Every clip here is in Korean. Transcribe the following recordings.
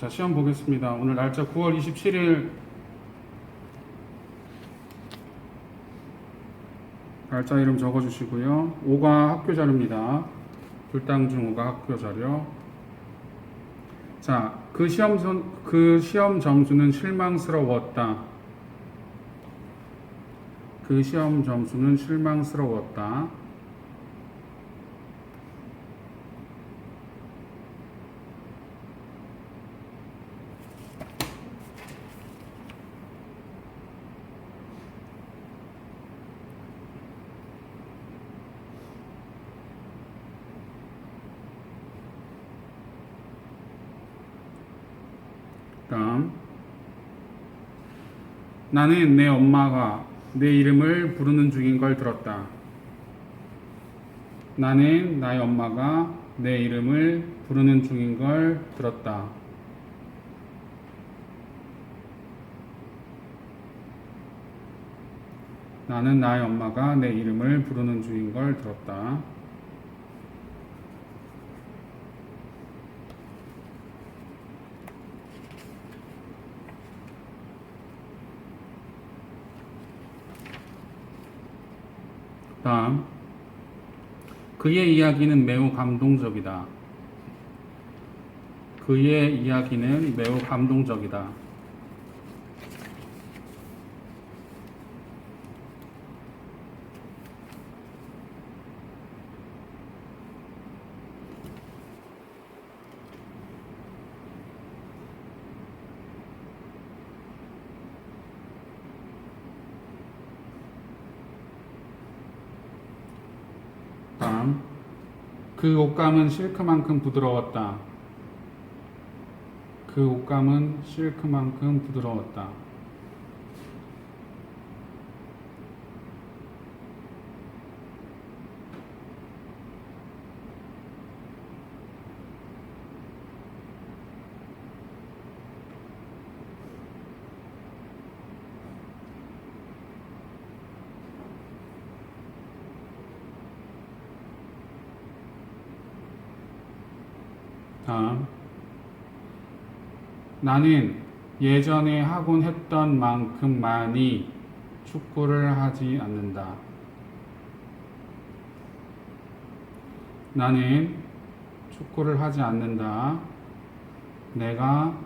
자, 시험 보겠습니다. 오늘 날짜 9월 27일 날짜 이름 적어주시고요. 5가 학교 자료입니다. 불당중 5가 학교 자료. 자, 그 시험 선, 그 시험 점수는 실망스러웠다. 그 시험 점수는 실망스러웠다. 다음 나는 내 엄마가 내 이름을 부르는 중인 걸 들었다. 나는 나의 엄마가 내 이름을 부르는 중인 걸 들었다. 나는 나의 엄마가 내 이름을 부르는 중인 걸 들었다. 다음 그의 이야기는 매우 감동적이다. 그의 이야기는 매우 감동적이다. 다음 그 옷감은 실크만큼 부드러웠다. 그 옷감은 실크만큼 부드러웠다. 다음 나는 예전에 하곤 했던 만큼 많이 축구를 하지 않는다. 나는 축구를 하지 않는다. 내가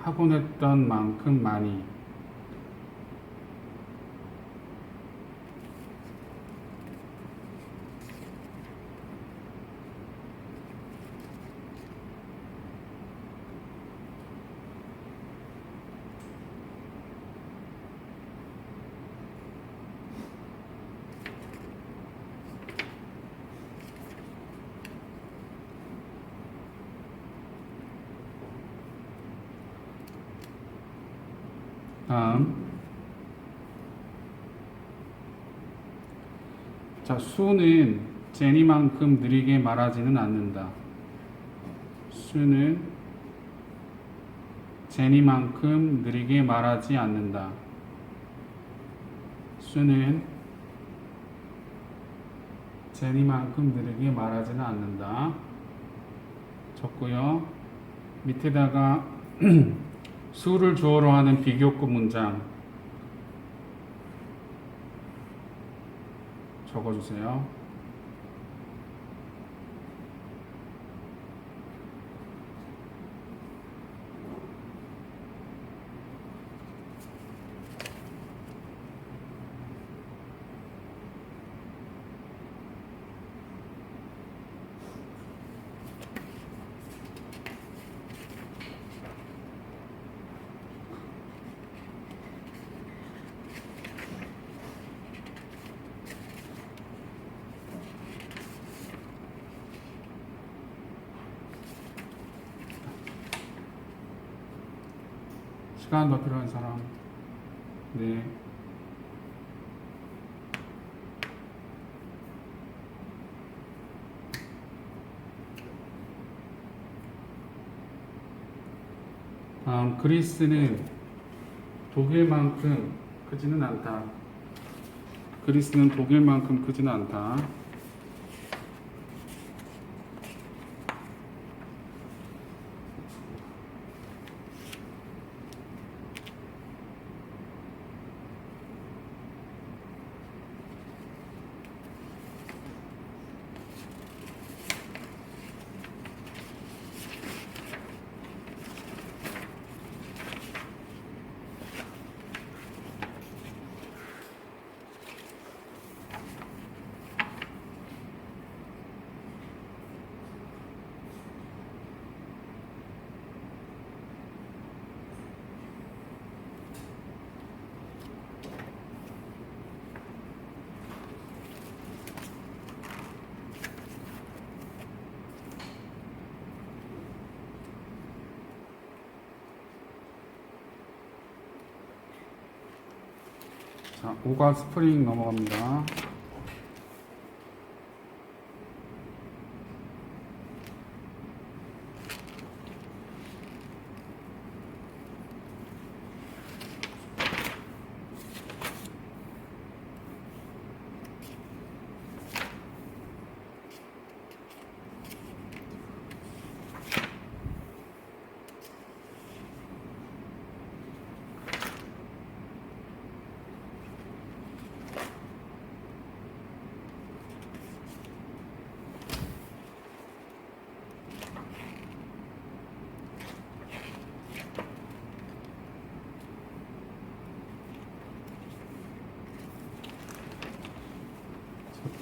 하곤 했던 만큼 많이. 다음. 자, 수는 제니만큼 느리게 말하지는 않는다. 수는 제니만큼 느리게 말하지 않는다. 수는 제니만큼 느리게 말하지는 않는다. 적고요. 밑에다가 수를 주어로 하는 비교급 문장 적어주세요. 시간 더 필요한 사람? 네. 다음 그리스는 독일만큼 크지는 않다. 그리스는 독일만큼 크지는 않다. 자, 5가 스프링 넘어갑니다.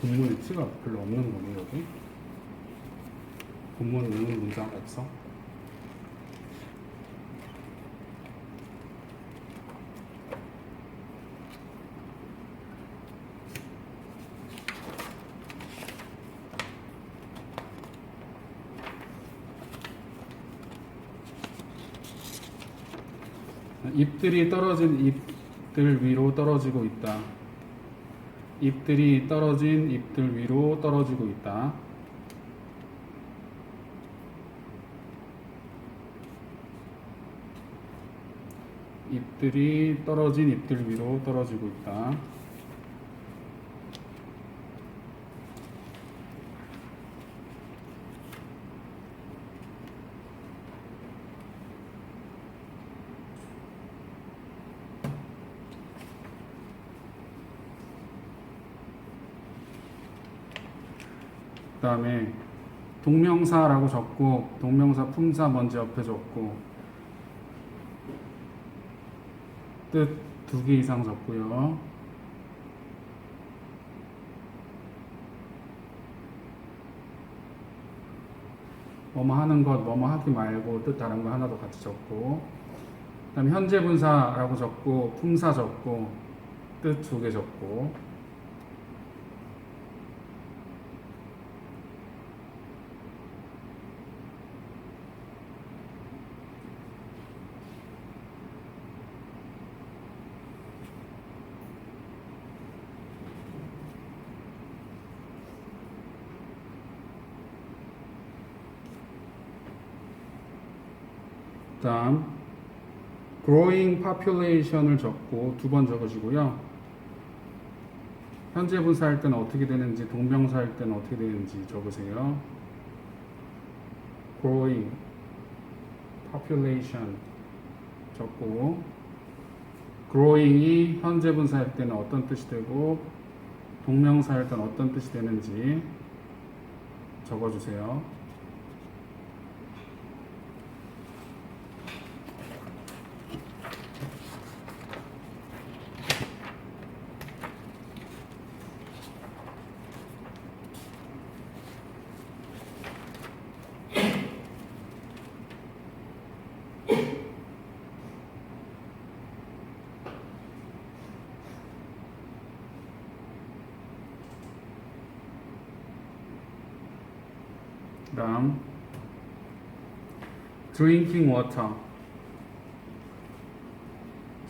본문에 티가 별로 없는 거네 여기. 본문에 있는 문장 없어? 잎들이 떨어진 잎들 위로 떨어지고 있다. 잎들이 떨어진 잎들 위로 떨어지고 있다. 잎들이 떨어진 잎들 위로 떨어지고 있다. 그 다음에 동명사라고 적고 동명사 품사 먼저 옆에 적고 뜻 두 개 이상 적고요. 뭐뭐 하는 것, 뭐뭐 하기 말고 뜻 다른 거 하나도 같이 적고 그다음에 현재 분사라고 적고 품사 적고 뜻 두 개 적고 다음 growing population을 적고 두 번 적으시고요. 현재 분사할 때는 어떻게 되는지 동명사 할 때는 어떻게 되는지 적으세요. growing population 적고 growing이 현재 분사할 때는 어떤 뜻이 되고 동명사 할 때는 어떤 뜻이 되는지 적어주세요. 다음 drinking water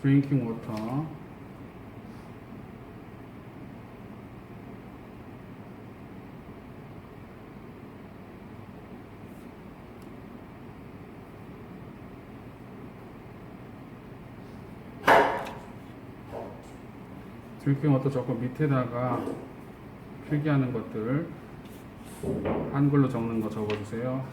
drinking water drinking water 적고 밑에다가 필기하는 것들 한글로 적는 거 적어주세요.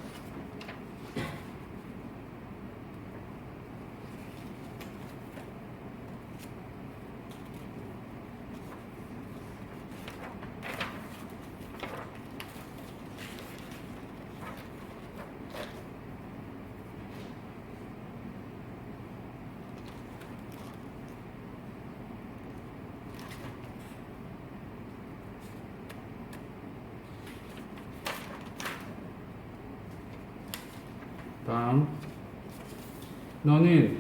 다음 너는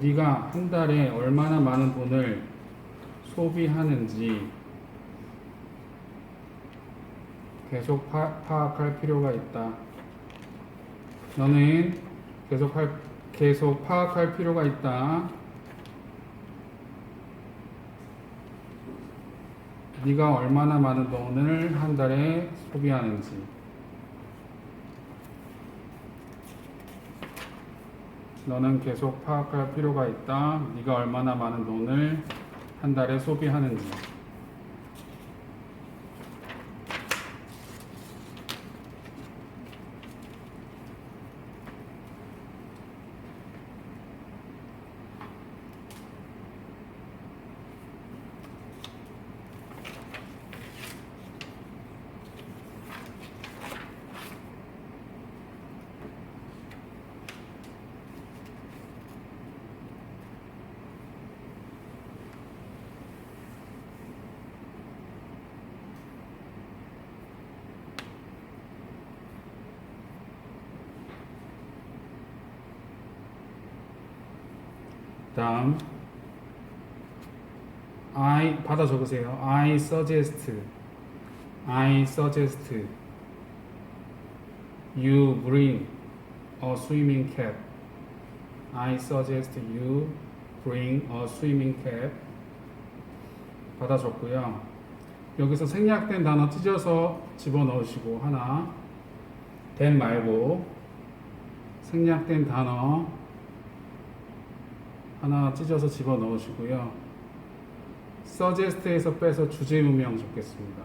네가 한 달에 얼마나 많은 돈을 소비하는지 계속 파, 파악할 필요가 있다. 너는 계속 할, 계속 파악할 필요가 있다. 네가 얼마나 많은 돈을 한 달에 소비하는지. 너는 계속 파악할 필요가 있다. 네가 얼마나 많은 돈을 한 달에 소비하는지. 다음 I 받아 적으세요. I suggest I suggest you bring a swimming cap. I suggest you bring a swimming cap. 받아 적고요. 여기서 생략된 단어 찢어서 집어 넣으시고 하나 된 말고 생략된 단어 하나 찢어서 집어 넣으시고요. suggest에서 빼서 주제 문명 적겠습니다.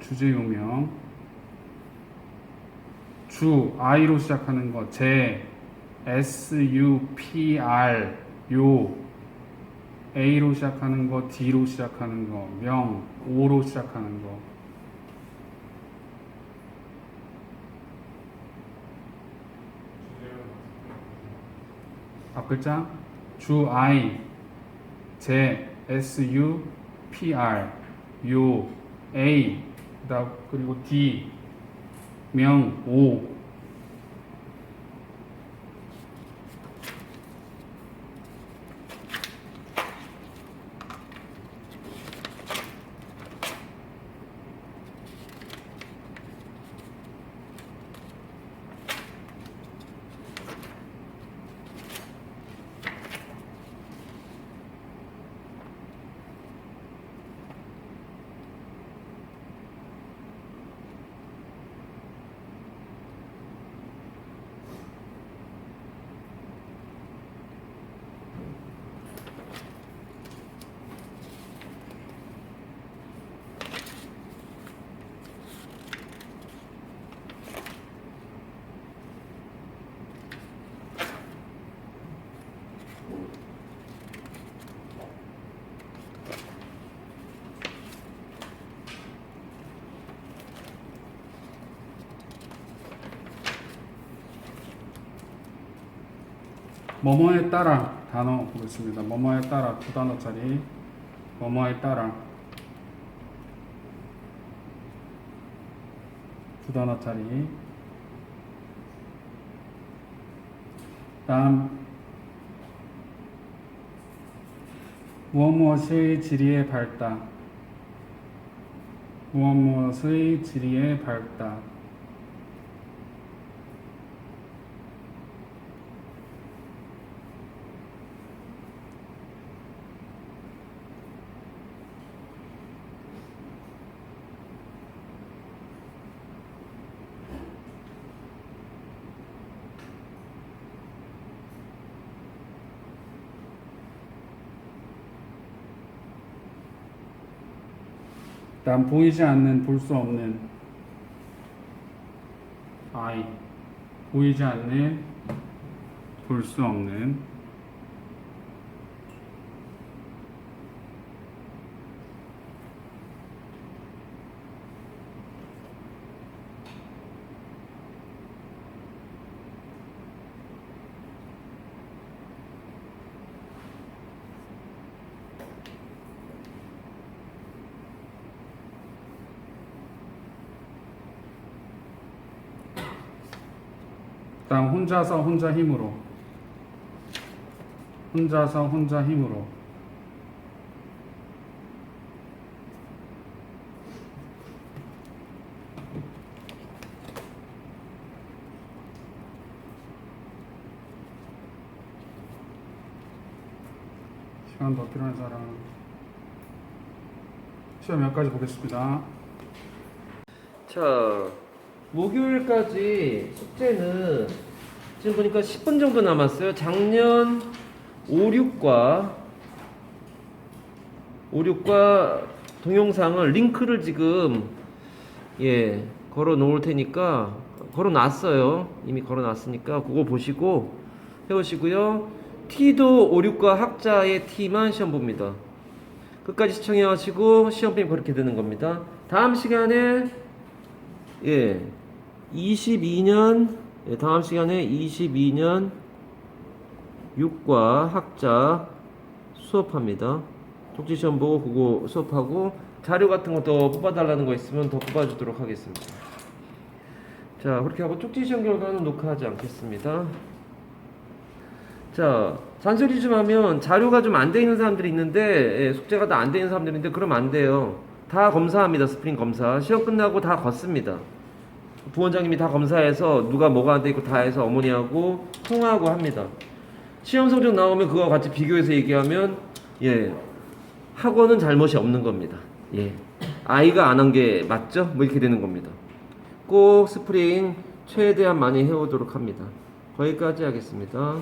주제문명 주 I로 시작하는 거제 S U P R 요 A로 시작하는 거 D로 시작하는 거 명 O로 시작하는 거 앞 글자 주 I 제 S U P R 요 A 그리고 D 명 O 뭐뭐에 따라 단어 보겠습니다. 뭐뭐에 따라 두 단어짜리. 뭐뭐에 따라 두 단어짜리. 다음. 무엇 무엇의 지리에 밝다. 무엇 무엇의 지리에 밝다 다음 보이지 않는 볼 수 없는 I. 보이지 않는 볼 수 없는 땅 혼자서 혼자 힘으로. 혼자서 혼자 힘으로. 시간 더 필요한 사람. 시험 몇 가지 보겠습니다. 자 목요일까지 숙제는 지금 보니까 10분 정도 남았어요. 작년 5, 6과 5, 6과 동영상을 링크를 지금 예 걸어 놓을 테니까 걸어 놨어요. 이미 걸어 놨으니까 그거 보시고 해오시고요. T도 5, 6과 학자의 T만 시험 봅니다. 끝까지 시청해 하시고 시험병 그렇게 되는 겁니다. 다음 시간에 예. 22년 예, 다음 시간에 22년 6과 학자 수업합니다. 독지 시험 보고 그거 수업하고 자료 같은 거더 뽑아달라는 거 있으면 더 뽑아주도록 하겠습니다. 자 그렇게 하고 쪽지 시험 결과는 녹화하지 않겠습니다. 자 잔소리 좀 하면 자료가 좀 안 돼 있는 사람들이 있는데 예, 숙제가 다 안 돼 있는 사람들인데 그러면 안 돼요. 다 검사합니다. 스프링 검사. 시험 끝나고 다 걷습니다. 부원장님이 다 검사해서 누가 뭐가 안 돼 있고 다 해서 어머니하고 통화하고 합니다. 시험 성적 나오면 그거 같이 비교해서 얘기하면 예 학원은 잘못이 없는 겁니다. 예 아이가 안 한 게 맞죠? 뭐 이렇게 되는 겁니다. 꼭 스프링 최대한 많이 해오도록 합니다. 거기까지 하겠습니다.